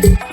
เ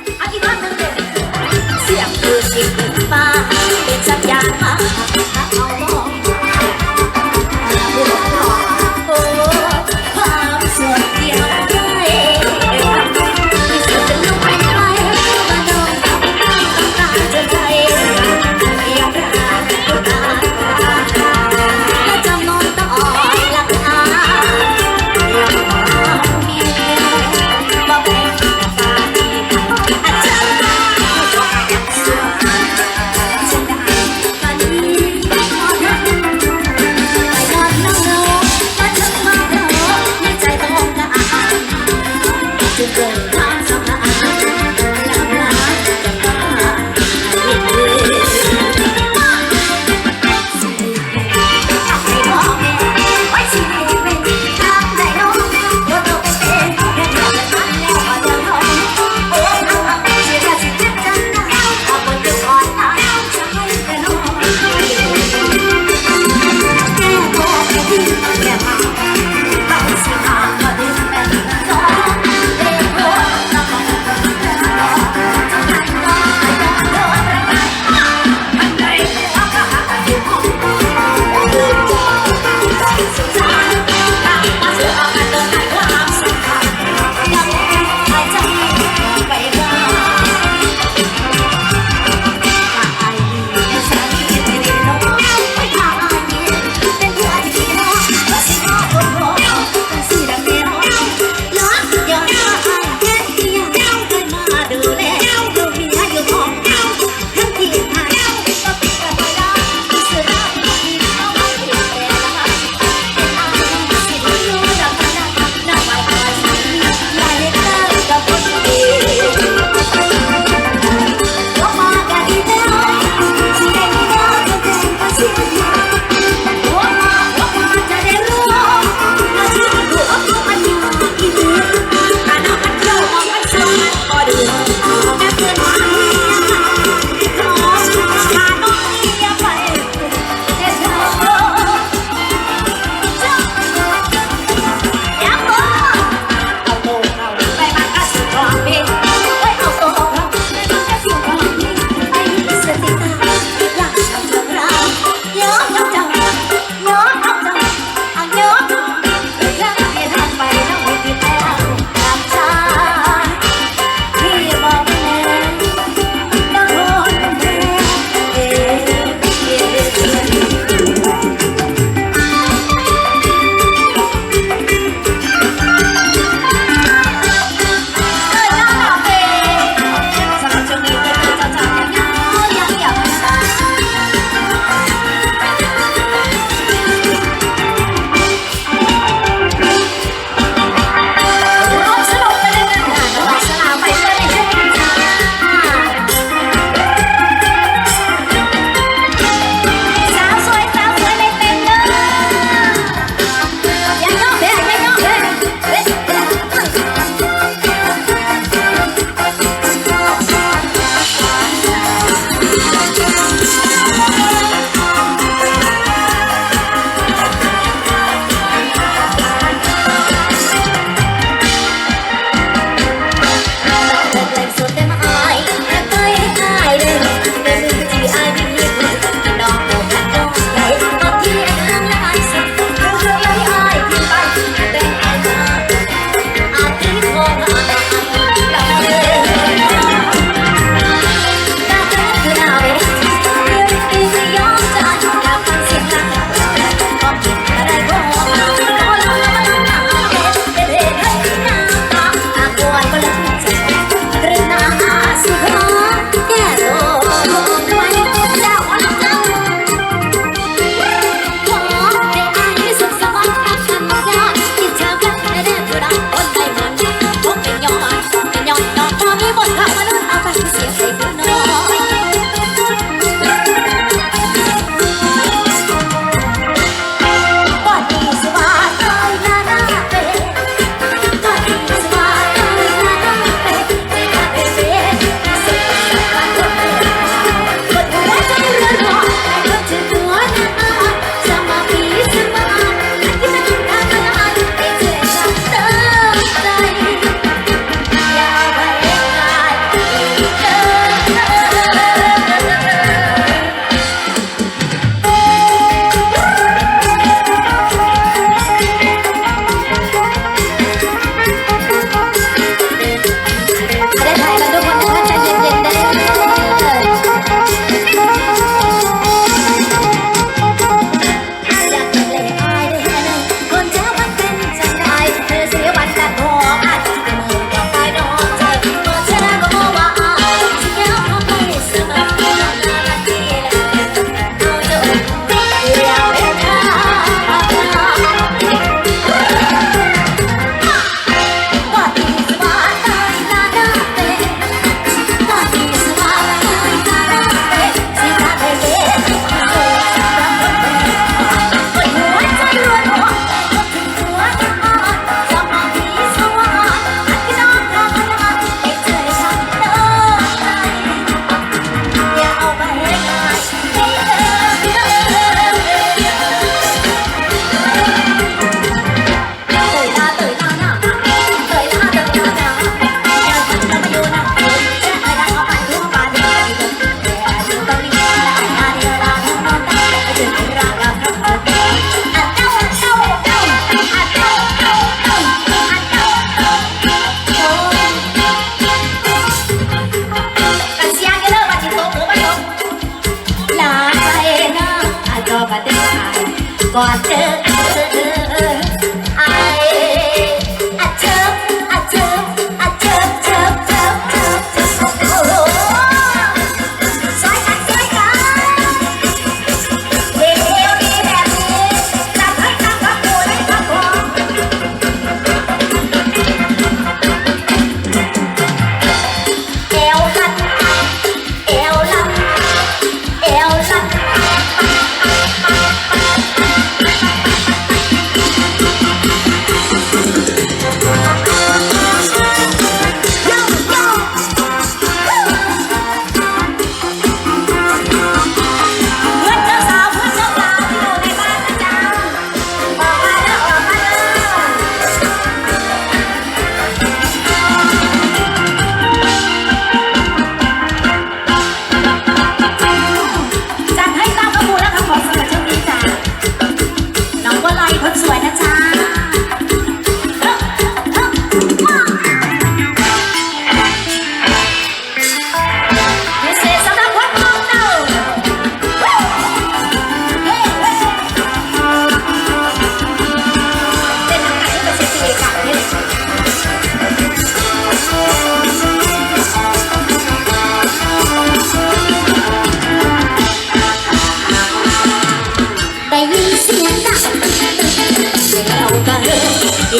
Bye.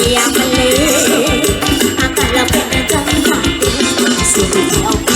ียมัเลยอากาศเราเป็นจังหวะเสียงที่เ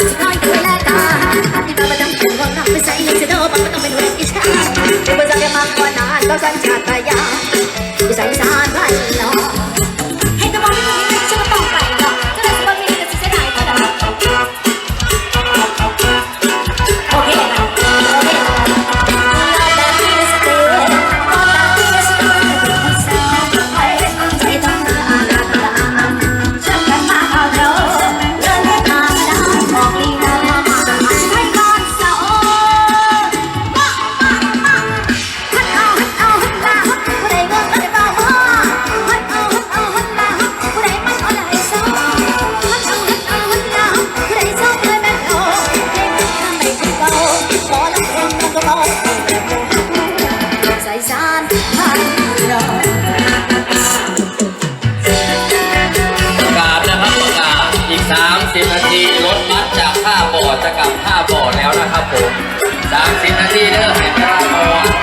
อีสานอีสาน 30 นาทีรถมัดจากท่าบ่อจะกลับท่าบ่อแล้วนะครับผม 30 นาทีเด้อเห็นไหาบ่อ